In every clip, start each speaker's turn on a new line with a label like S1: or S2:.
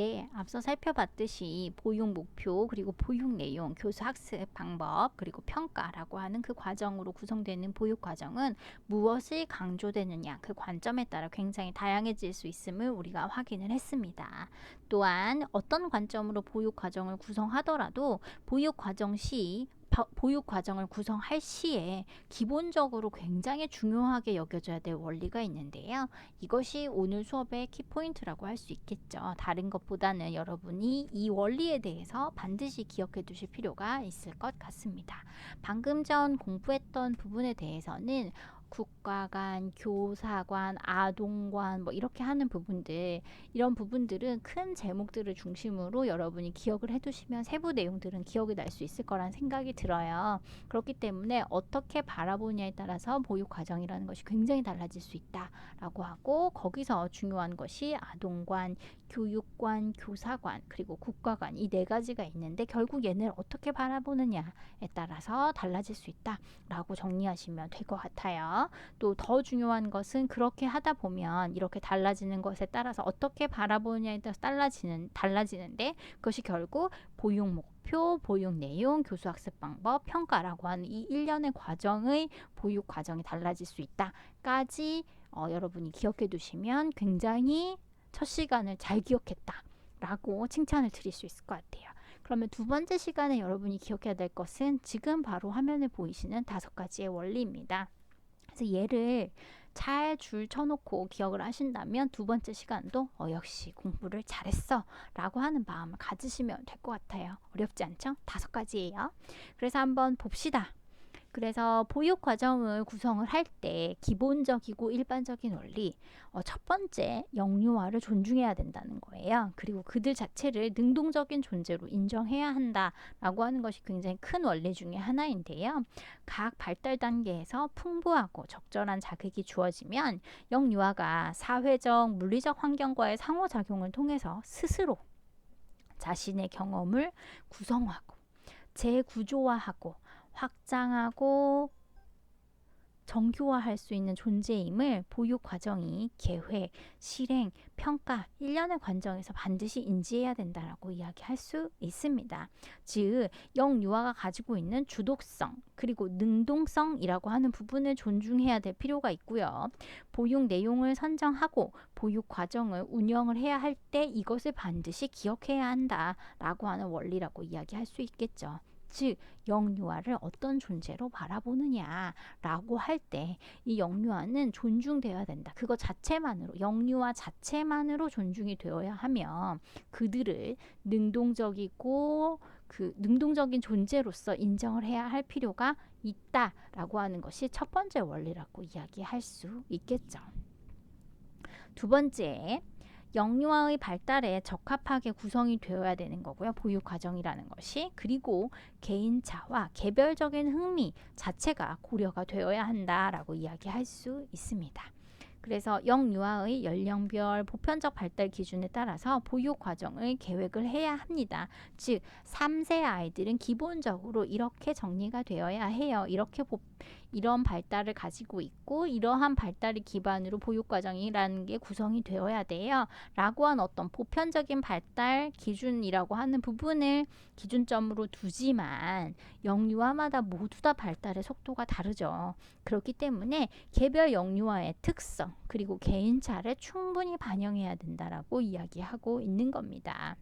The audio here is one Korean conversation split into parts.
S1: 네, 앞서 살펴봤듯이 보육 목표, 그리고 보육 내용, 교수 학습 방법, 그리고 평가라고 하는 그 과정으로 구성되는 보육 과정은 무엇이 강조되느냐, 그 관점에 따라 굉장히 다양해질 수 있음을 우리가 확인을 했습니다. 또한 어떤 관점으로 보육 과정을 구성하더라도 보육 과정 시 보육 과정을 구성할 시에 기본적으로 굉장히 중요하게 여겨져야 될 원리가 있는데요. 이것이 오늘 수업의 키포인트라고 할 수 있겠죠. 다른 것보다는 여러분이 이 원리에 대해서 반드시 기억해 두실 필요가 있을 것 같습니다. 방금 전 공부했던 부분에 대해서는 국가관, 교사관, 아동관 뭐 이렇게 하는 부분들 이런 부분들은 큰 제목들을 중심으로 여러분이 기억을 해두시면 세부 내용들은 기억이 날 수 있을 거란 생각이 들어요. 그렇기 때문에 어떻게 바라보냐에 따라서 보육 과정이라는 것이 굉장히 달라질 수 있다라고 하고 거기서 중요한 것이 아동관, 교육관, 교사관 그리고 국가관 이 네 가지가 있는데 결국 얘네를 어떻게 바라보느냐에 따라서 달라질 수 있다라고 정리하시면 될 것 같아요. 또 더 중요한 것은 그렇게 하다 보면 이렇게 달라지는 것에 따라서 어떻게 바라보느냐에 따라서 달라지는 달라지는데 그것이 결국 보육 목표, 보육 내용, 교수 학습 방법, 평가라고 하는 이 일련의 과정의 보육 과정이 달라질 수 있다까지 어, 여러분이 기억해 두시면 굉장히 첫 시간을 잘 기억했다. 라고 칭찬을 드릴 수 있을 것 같아요. 그러면 두 번째 시간에 여러분이 기억해야 될 것은 지금 바로 화면에 보이시는 다섯 가지의 원리입니다. 그래서 얘를 잘 줄 쳐놓고 기억을 하신다면 두 번째 시간도 어, 역시 공부를 잘했어 라고 하는 마음을 가지시면 될 것 같아요. 어렵지 않죠? 다섯 가지예요. 그래서 한번 봅시다. 그래서 보육 과정을 구성을 할 때 기본적이고 일반적인 원리 어, 첫 번째 영유아를 존중해야 된다는 거예요. 그리고 그들 자체를 능동적인 존재로 인정해야 한다라고 하는 것이 굉장히 큰 원리 중에 하나인데요. 각 발달 단계에서 풍부하고 적절한 자극이 주어지면 영유아가 사회적 물리적 환경과의 상호작용을 통해서 스스로 자신의 경험을 구성하고 재구조화하고 확장하고 정교화할 수 있는 존재임을 보육 과정이 계획, 실행, 평가, 일련의 과정에서 반드시 인지해야 된다라고 이야기할 수 있습니다. 즉, 영유아가 가지고 있는 주독성, 그리고 능동성이라고 하는 부분을 존중해야 될 필요가 있고요. 보육 내용을 선정하고 보육 과정을 운영을 해야 할 때 이것을 반드시 기억해야 한다라고 하는 원리라고 이야기할 수 있겠죠. 즉 영유아를 어떤 존재로 바라보느냐라고 할 때 이 영유아는 존중되어야 된다. 그거 자체만으로 영유아 자체만으로 존중이 되어야 하면 그들을 능동적이고 그 능동적인 존재로서 인정을 해야 할 필요가 있다라고 하는 것이 첫 번째 원리라고 이야기할 수 있겠죠. 두 번째, 영유아의 발달에 적합하게 구성이 되어야 되는 거고요. 보육 과정이라는 것이 그리고 개인차와 개별적인 흥미 자체가 고려가 되어야 한다라고 이야기할 수 있습니다. 그래서 영유아의 연령별 보편적 발달 기준에 따라서 보육 과정을 계획을 해야 합니다. 즉 3세 아이들은 기본적으로 이렇게 정리가 되어야 해요. 이렇게 보, 이런 발달을 가지고 있고 이러한 발달을 기반으로 보육 과정이라는 게 구성이 되어야 돼요. 라고 한 어떤 보편적인 발달 기준이라고 하는 부분을 기준점으로 두지만 영유아마다 모두 다 발달의 속도가 다르죠. 그렇기 때문에 개별 영유아의 특성 그리고 개인차를 충분히 반영해야 된다라고 이야기하고 있는 겁니다.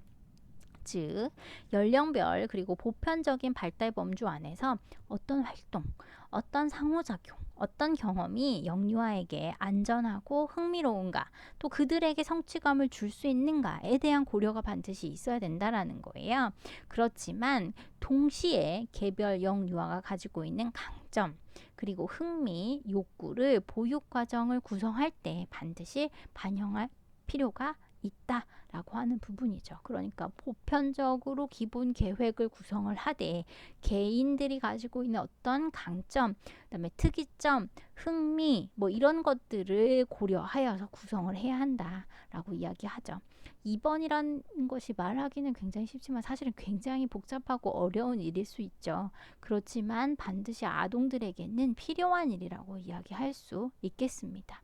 S1: 즉 연령별 그리고 보편적인 발달 범주 안에서 어떤 활동, 어떤 상호작용, 어떤 경험이 영유아에게 안전하고 흥미로운가, 또 그들에게 성취감을 줄 수 있는가에 대한 고려가 반드시 있어야 된다라는 거예요. 그렇지만 동시에 개별 영유아가 가지고 있는 강점, 그리고 흥미, 욕구를 보육 과정을 구성할 때 반드시 반영할 필요가 있다라고 하는 부분이죠. 그러니까 보편적으로 기본 계획을 구성을 하되 개인들이 가지고 있는 어떤 강점, 그다음에 특이점, 흥미 뭐 이런 것들을 고려하여서 구성을 해야 한다라고 이야기하죠. 2번이라는 것이 말하기는 굉장히 쉽지만 사실은 굉장히 복잡하고 어려운 일일 수 있죠. 그렇지만 반드시 아동들에게는 필요한 일이라고 이야기할 수 있겠습니다.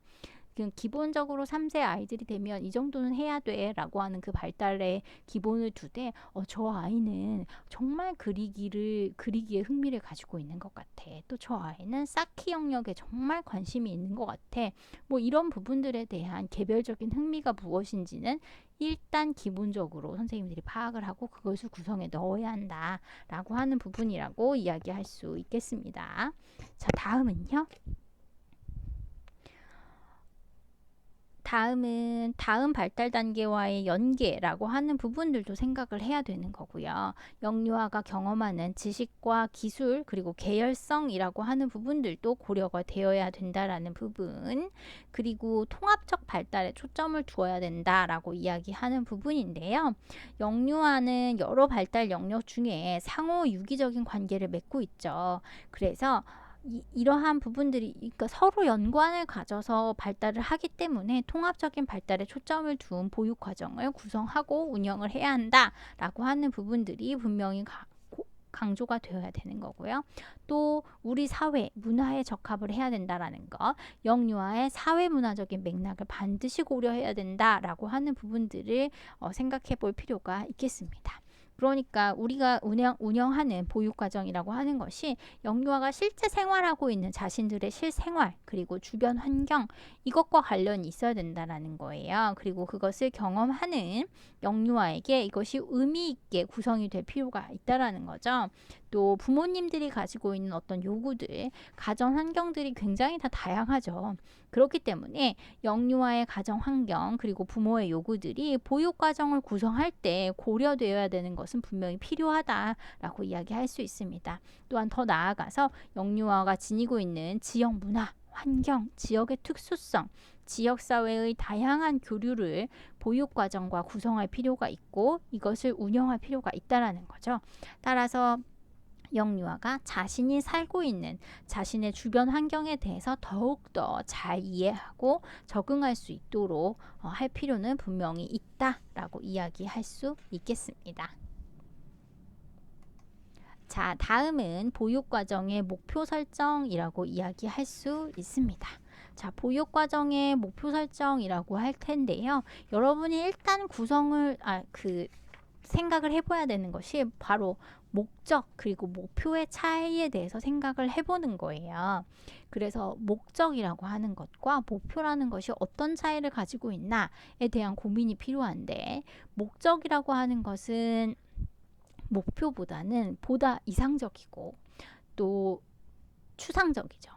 S1: 그냥 기본적으로 3세 아이들이 되면 이 정도는 해야 돼라고 하는 그 발달의 기본을 두되 어, 저 아이는 정말 그리기를 그리기에 흥미를 가지고 있는 것 같아. 또 저 아이는 쌓기 영역에 정말 관심이 있는 것 같아. 뭐 이런 부분들에 대한 개별적인 흥미가 무엇인지는 일단 기본적으로 선생님들이 파악을 하고 그것을 구성에 넣어야 한다라고 하는 부분이라고 이야기할 수 있겠습니다. 자, 다음은요. 다음은 다음 발달 단계와의 연계라고 하는 부분들도 생각을 해야 되는 거고요. 영유아가 경험하는 지식과 기술 그리고 계열성이라고 하는 부분들도 고려가 되어야 된다라는 부분 그리고 통합적 발달에 초점을 두어야 된다라고 이야기하는 부분인데요. 영유아는 여러 발달 영역 중에 상호 유기적인 관계를 맺고 있죠. 그래서 이, 이러한 부분들이 그러니까 서로 연관을 가져서 발달을 하기 때문에 통합적인 발달에 초점을 둔 보육 과정을 구성하고 운영을 해야 한다라고 하는 부분들이 분명히 가, 고, 강조가 되어야 되는 거고요. 또 우리 사회 문화에 적합을 해야 된다라는 것, 영유아의 사회 문화적인 맥락을 반드시 고려해야 된다라고 하는 부분들을 어, 생각해 볼 필요가 있겠습니다. 그러니까 우리가 운영, 운영하는 보육 과정이라고 하는 것이 영유아가 실제 생활하고 있는 자신들의 실생활 그리고 주변 환경 이것과 관련이 있어야 된다라는 거예요. 그리고 그것을 경험하는 영유아에게 이것이 의미 있게 구성이 될 필요가 있다라는 거죠. 또 부모님들이 가지고 있는 어떤 요구들, 가정 환경들이 굉장히 다 다양하죠. 그렇기 때문에 영유아의 가정 환경 그리고 부모의 요구들이 보육 과정을 구성할 때 고려되어야 되는 것은 분명히 필요하다라고 이야기할 수 있습니다. 또한 더 나아가서 영유아가 지니고 있는 지역 문화, 환경, 지역의 특수성, 지역 사회의 다양한 교류를 보육 과정과 구성할 필요가 있고 이것을 운영할 필요가 있다라는 거죠. 따라서 영유아가 자신이 살고 있는 자신의 주변 환경에 대해서 더욱더 잘 이해하고 적응할 수 있도록 어, 할 필요는 분명히 있다라고 이야기할 수 있겠습니다. 자, 다음은 보육 과정의 목표 설정이라고 이야기할 수 있습니다. 자, 보육 과정의 목표 설정이라고 할 텐데요. 여러분이 일단 구성을 아, 그 생각을 해봐야 되는 것이 바로 목적 그리고 목표의 차이에 대해서 생각을 해보는 거예요. 그래서 목적이라고 하는 것과 목표라는 것이 어떤 차이를 가지고 있나에 대한 고민이 필요한데 목적이라고 하는 것은 목표보다는 보다 이상적이고 또 추상적이죠.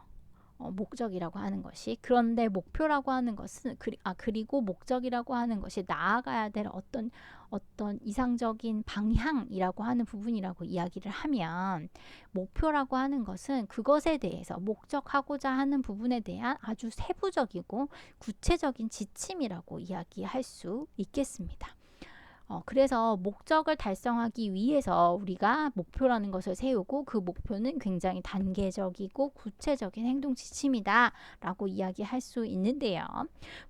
S1: 어, 목적이라고 하는 것이 그런데 목표라고 하는 것은 그리, 아 그리고 목적이라고 하는 것이 나아가야 될 어떤 어떤 이상적인 방향이라고 하는 부분이라고 이야기를 하면 목표라고 하는 것은 그것에 대해서 목적하고자 하는 부분에 대한 아주 세부적이고 구체적인 지침이라고 이야기할 수 있겠습니다. 어, 그래서 목적을 달성하기 위해서 우리가 목표라는 것을 세우고 그 목표는 굉장히 단계적이고 구체적인 행동 지침이다 라고 이야기할 수 있는데요.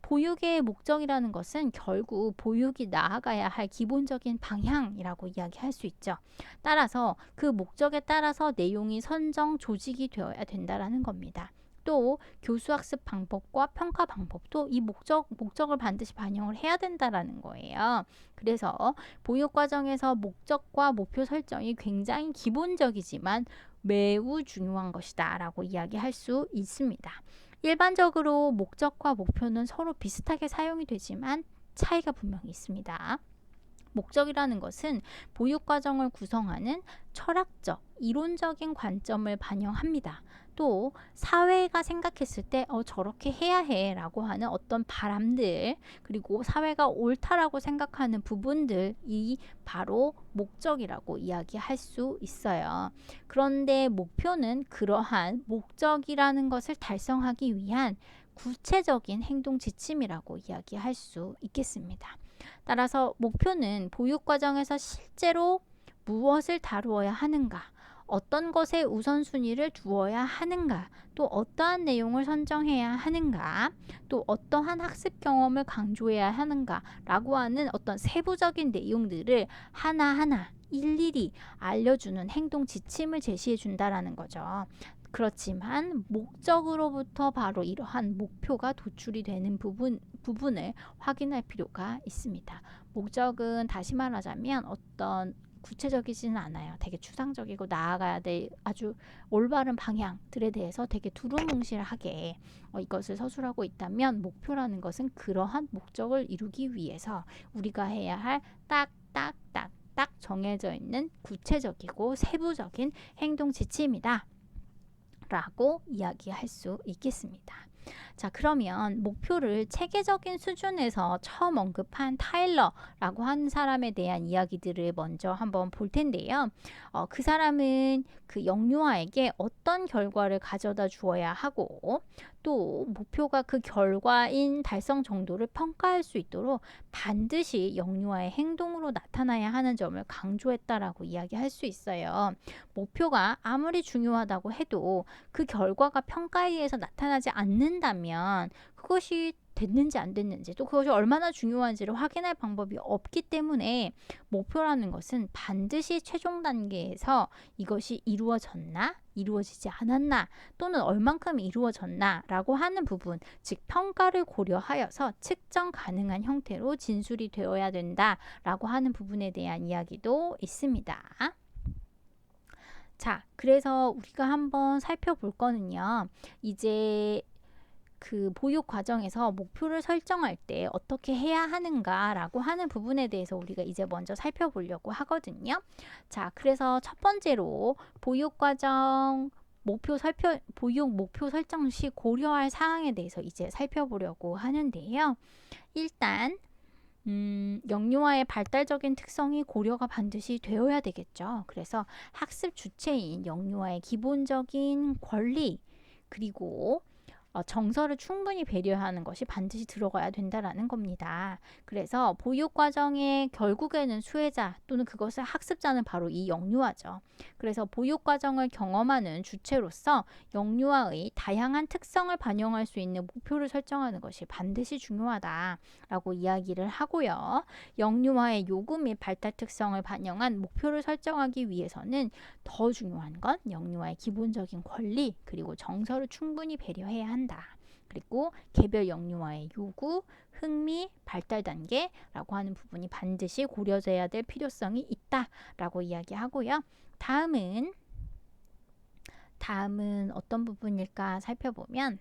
S1: 보육의 목적이라는 것은 결국 보육이 나아가야 할 기본적인 방향이라고 이야기할 수 있죠. 따라서 그 목적에 따라서 내용이 선정, 조직이 되어야 된다라는 겁니다. 또 교수 학습 방법과 평가 방법도 이 목적 목적을 반드시 반영을 해야 된다라는 거예요. 그래서 보육 과정에서 목적과 목표 설정이 굉장히 기본적이지만 매우 중요한 것이다라고 이야기할 수 있습니다. 일반적으로 목적과 목표는 서로 비슷하게 사용이 되지만 차이가 분명히 있습니다. 목적이라는 것은 보육 과정을 구성하는 철학적, 이론적인 관점을 반영합니다. 또 사회가 생각했을 때 어, 저렇게 해야 해 라고 하는 어떤 바람들 그리고 사회가 옳다라고 생각하는 부분들이 바로 목적이라고 이야기할 수 있어요. 그런데 목표는 그러한 목적이라는 것을 달성하기 위한 구체적인 행동 지침이라고 이야기할 수 있겠습니다. 따라서 목표는 보육 과정에서 실제로 무엇을 다루어야 하는가, 어떤 것에 우선순위를 두어야 하는가, 또 어떠한 내용을 선정해야 하는가, 또 어떠한 학습 경험을 강조해야 하는가 라고 하는 어떤 세부적인 내용들을 하나하나 일일이 알려주는 행동 지침을 제시해 준다라는 거죠. 그렇지만 목적으로부터 바로 이러한 목표가 도출이 되는 부분 부분을 확인할 필요가 있습니다. 목적은 다시 말하자면 어떤 구체적이지는 않아요. 되게 추상적이고 나아가야 될 아주 올바른 방향들에 대해서 되게 두루뭉실하게 어, 이것을 서술하고 있다면 목표라는 것은 그러한 목적을 이루기 위해서 우리가 해야 할 딱딱딱 딱 정해져 있는 구체적이고 세부적인 행동 지침이다. 라고 이야기할 수 있겠습니다. 자, 그러면 목표를 체계적인 수준에서 처음 언급한 타일러라고 하는 사람에 대한 이야기들을 먼저 한번 볼 텐데요. 어, 그 사람은 그 영유아에게 어떤 결과를 가져다 주어야 하고 또 목표가 그 결과인 달성 정도를 평가할 수 있도록 반드시 영유아의 행동으로 나타나야 하는 점을 강조했다라고 이야기할 수 있어요. 목표가 아무리 중요하다고 해도 그 결과가 평가에 의해서 나타나지 않는다면 그것이 됐는지 안 됐는지 또 그것이 얼마나 중요한지를 확인할 방법이 없기 때문에 목표라는 것은 반드시 최종 단계에서 이것이 이루어졌나 이루어지지 않았나 또는 얼만큼 이루어졌나라고 하는 부분 즉 평가를 고려하여서 측정 가능한 형태로 진술이 되어야 된다라고 하는 부분에 대한 이야기도 있습니다. 자, 그래서 우리가 한번 살펴볼 거는요. 이제 그 보육 과정에서 목표를 설정할 때 어떻게 해야 하는가라고 하는 부분에 대해서 우리가 이제 먼저 살펴보려고 하거든요. 자, 그래서 첫 번째로 보육 과정 목표 살펴 보육 목표 설정 시 고려할 사항에 대해서 이제 살펴보려고 하는데요. 일단 음, 영유아의 발달적인 특성이 고려가 반드시 되어야 되겠죠. 그래서 학습 주체인 영유아의 기본적인 권리 그리고 어, 정서를 충분히 배려하는 것이 반드시 들어가야 된다라는 겁니다. 그래서 보육 과정의 결국에는 수혜자 또는 그것을 학습자는 바로 이 영유아죠. 그래서 보육 과정을 경험하는 주체로서 영유아의 다양한 특성을 반영할 수 있는 목표를 설정하는 것이 반드시 중요하다라고 이야기를 하고요. 영유아의 요구 및 발달 특성을 반영한 목표를 설정하기 위해서는 더 중요한 건 영유아의 기본적인 권리 그리고 정서를 충분히 배려해야 한다. 한다. 그리고 개별 영유아의 요구, 흥미, 발달 단계라고 하는 부분이 반드시 고려돼야 될 필요성이 있다라고 이야기하고요. 다음은 다음은 어떤 부분일까 살펴보면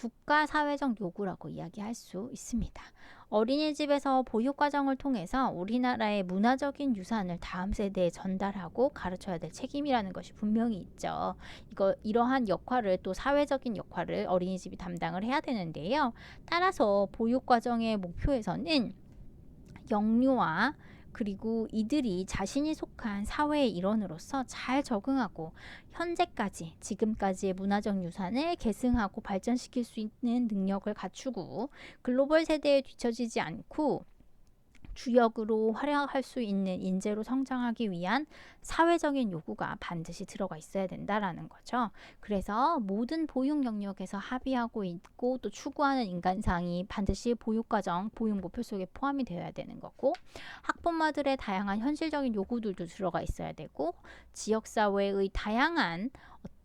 S1: 국가 사회적 요구라고 이야기할 수 있습니다. 어린이집에서 보육 과정을 통해서 우리나라의 문화적인 유산을 다음 세대에 전달하고 가르쳐야 될 책임이라는 것이 분명히 있죠. 이거 이러한 역할을 또 사회적인 역할을 어린이집이 담당을 해야 되는데요. 따라서 보육 과정의 목표에서는 영유아 그리고 이들이 자신이 속한 사회의 일원으로서 잘 적응하고 현재까지 지금까지의 문화적 유산을 계승하고 발전시킬 수 있는 능력을 갖추고 글로벌 세대에 뒤처지지 않고 주역으로 활약할 수 있는 인재로 성장하기 위한 사회적인 요구가 반드시 들어가 있어야 된다라는 거죠. 그래서 모든 보육 영역에서 합의하고 있고 또 추구하는 인간상이 반드시 보육과정, 보육 목표 속에 포함이 되어야 되는 거고 학부모들의 다양한 현실적인 요구들도 들어가 있어야 되고 지역사회의 다양한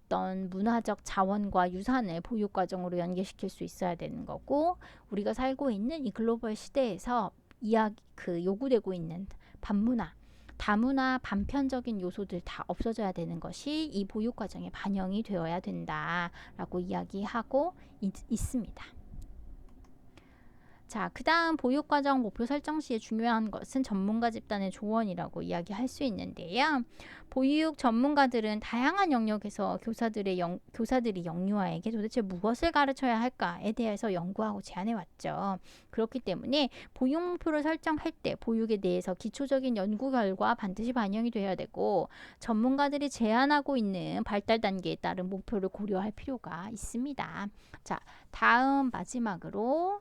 S1: 어떤 문화적 자원과 유산을 보육 과정으로 연계시킬 수 있어야 되는 거고 우리가 살고 있는 이 글로벌 시대에서 이야기 그 요구되고 있는 반문화 다문화 반편적인 요소들 다 없어져야 되는 것이 이 보육 과정에 반영이 되어야 된다라고 이야기하고 있, 있습니다. 자, 그 다음 보육과정 목표 설정 시에 중요한 것은 전문가 집단의 조언이라고 이야기할 수 있는데요. 보육 전문가들은 다양한 영역에서 교사들의 영, 교사들이 영유아에게 도대체 무엇을 가르쳐야 할까에 대해서 연구하고 제안해 왔죠. 그렇기 때문에 보육 목표를 설정할 때 보육에 대해서 기초적인 연구 결과 반드시 반영이 돼야 되고 전문가들이 제안하고 있는 발달 단계에 따른 목표를 고려할 필요가 있습니다. 자, 다음 마지막으로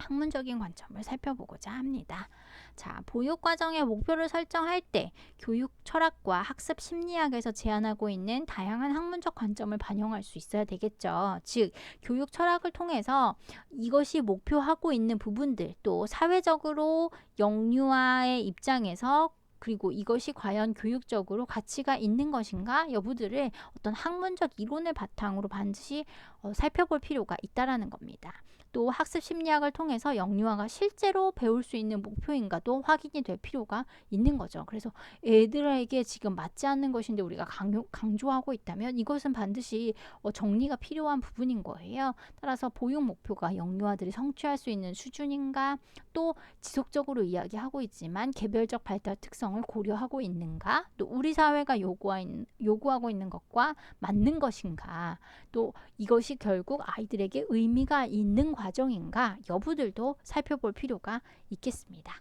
S1: 학문적인 관점을 살펴보고자 합니다. 자, 보육 과정의 목표를 설정할 때 교육 철학과 학습 심리학에서 제안하고 있는 다양한 학문적 관점을 반영할 수 있어야 되겠죠. 즉, 교육 철학을 통해서 이것이 목표하고 있는 부분들 또 사회적으로 영유아의 입장에서 그리고 이것이 과연 교육적으로 가치가 있는 것인가 여부들을 어떤 학문적 이론을 바탕으로 반드시 어, 살펴볼 필요가 있다라는 겁니다. 또 학습 심리학을 통해서 영유아가 실제로 배울 수 있는 목표인가도 확인이 될 필요가 있는 거죠. 그래서 애들에게 지금 맞지 않는 것인데 우리가 강요, 강조하고 있다면 이것은 반드시 어, 정리가 필요한 부분인 거예요. 따라서 보육 목표가 영유아들이 성취할 수 있는 수준인가 또 지속적으로 이야기하고 있지만 개별적 발달 특성을 고려하고 있는가 또 우리 사회가 요구하, 요구하고 있는 것과 맞는 것인가 또 이것이 결국 아이들에게 의미가 있는 과정인가 여부들도 살펴볼 필요가 있겠습니다.